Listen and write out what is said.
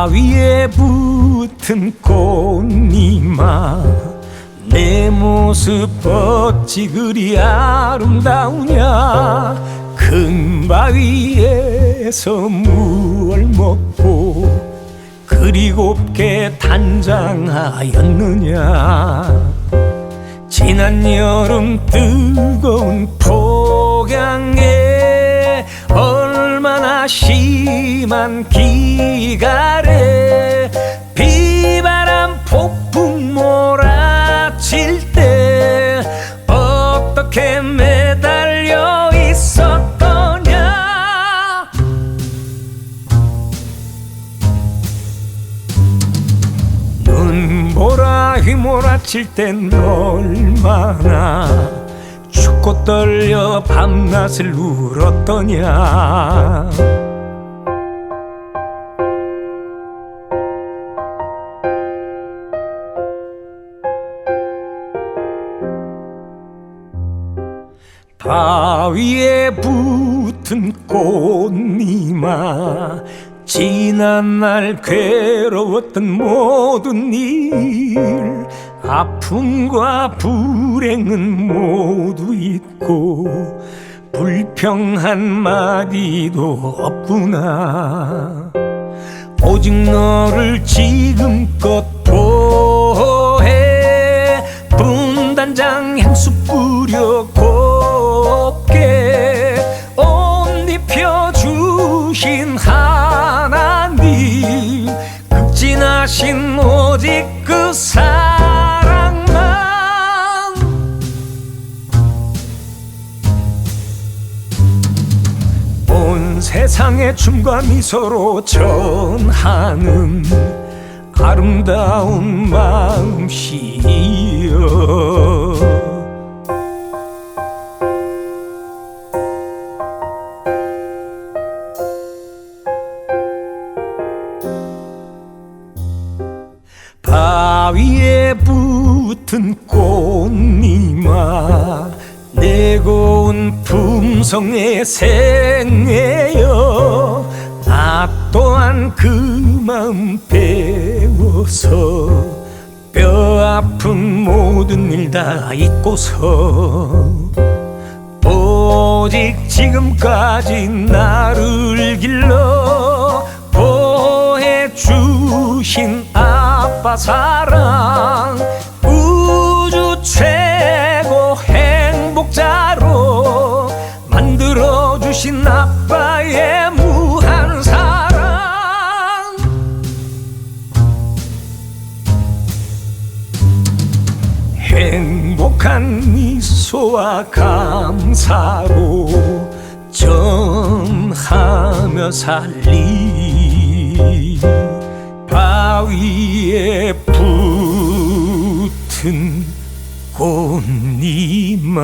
바위에 붙은 꽃님아 내 모습 어찌 그리 아름다우냐? 큰 바위에서 무얼 먹고 그리 곱게 단장하였느냐? 지난 여름 뜨거운 폭 심한 기가래. 비바람 폭풍 몰아칠 때 어떻게 매달려 있었더냐? 눈보라 휘몰아칠 땐 얼마나 춥고 떨려 밤낮을 울었더냐. 바위에 붙은 꽃님아 지난 날 괴로웠던 모든 일 아픔과 불행은 모두 잊고 불평 한마디도 없구나. 오직 너를 지금껏 보해. 분단장 향수 뿌려 곱게 옷 입혀 주신 하나님. 극진하신 오직 그사 온 세상의 춤과 미소로 전하는 아름다운 마음씨여. 바위에 붙은 꽃님아 내 고운 품성의 생애여 나 또한 그 마음 배워서 뼈 아픈 모든 일 다 잊고서 오직 지금까지 나를 길러 보해 주신 아빠 사랑 행복자로 만들어 주신 아빠의 무한 사랑. 행복한 미소와 감사로 전하며 살리. 바위에 붙은 꽃님아